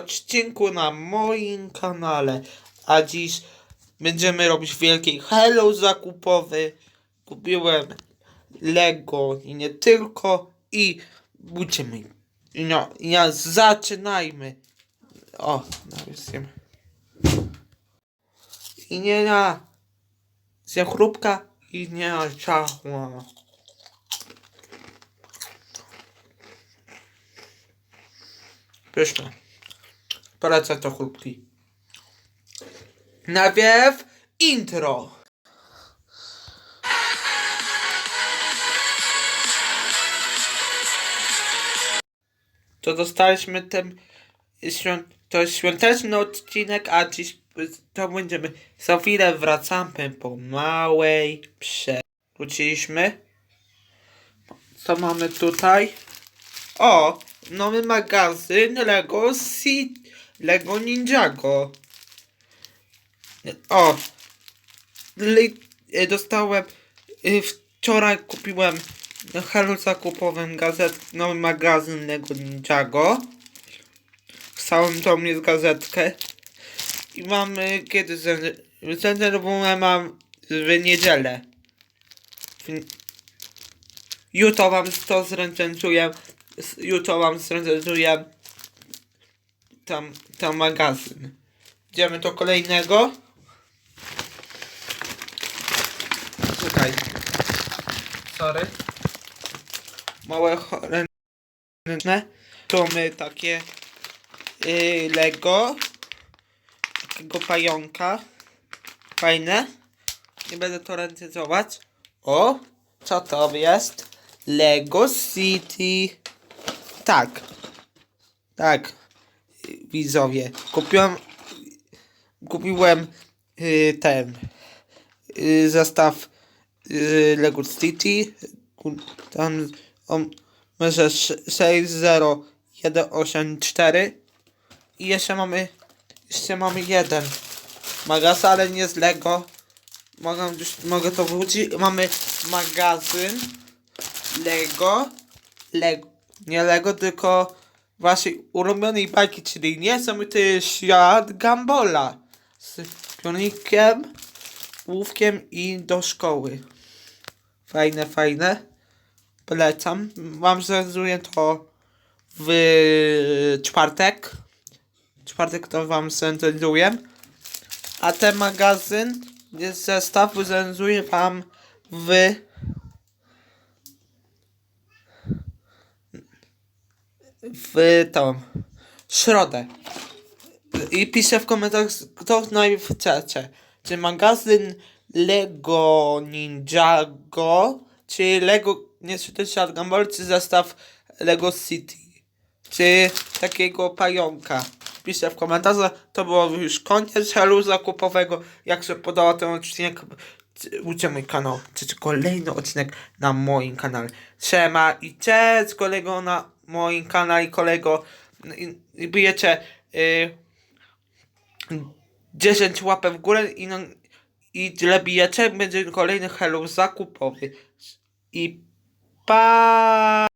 odcinku na moim kanale. A dziś będziemy robić wielki hello zakupowy. Kupiłem Lego i nie tylko. I będziemy. No, ja zaczynajmy. O, nawisiem. I nie na zjem chrupka i nie na ciachła. Pyszne. Polecam to chrupki. Najpierw intro. To dostaliśmy ten świąt, to świąteczny odcinek, a dziś to będziemy za chwilę wracamy po małej prze. Wróciliśmy. Co mamy tutaj? O! Nowy magazyn Lego City. Lego Ninjago. O! E, dostałem. e, Wczoraj kupiłem na helu zakupowym gazet, nowy magazyn Lego Ninjago. Wstałem do mnie z gazetkę. I mamy kiedy zrezerwowałem mam w niedzielę. W, jutro wam to zrecenzuję. Jutro wam zrecenzuję tam, tam magazyn. Idziemy do kolejnego. Czekaj. Sorry. Małe. Tu mamy takie yy, Lego. Takiego pająka. Fajne. Nie będę to recenzować. O! Co to jest? Lego City. Tak. Tak. Widzowie. Kupiłem. Kupiłem y, ten. Y, zestaw y, Lego City. Tam on może 60184. I jeszcze mamy. Jeszcze mamy jeden magazyn, ale nie z Lego. Mogę, mogę to wrócić. Mamy magazyn Lego. Lego. Nie Lego, tylko waszej ulubionej bajki, czyli niesamowity świat Gambola. Z pionikiem, łówkiem i do szkoły. Fajne, fajne. Polecam. Wam zrealizuję to w czwartek. Czwartek to wam zrealizuję. A ten magazyn, zestaw, zrealizuję wam w w tą środę. I piszę w komentarzach, kto najpierw chcecie. Czy magazyn Lego Ninjago, czy Lego, nie świat Gumball, czy zestaw Lego City, czy takiego pająka. Piszę w komentarzach, to było już koniec helu zakupowego. Jak się podobał ten odcinek, Ucie mój kanał, czy kolejny odcinek na moim kanale. Siema i cześć kolego na moim kanale, kolego. I, bijecie y, 10 łapek w górę i, no, i tyle bijecie, będzie kolejny hello zakupowy. I pa!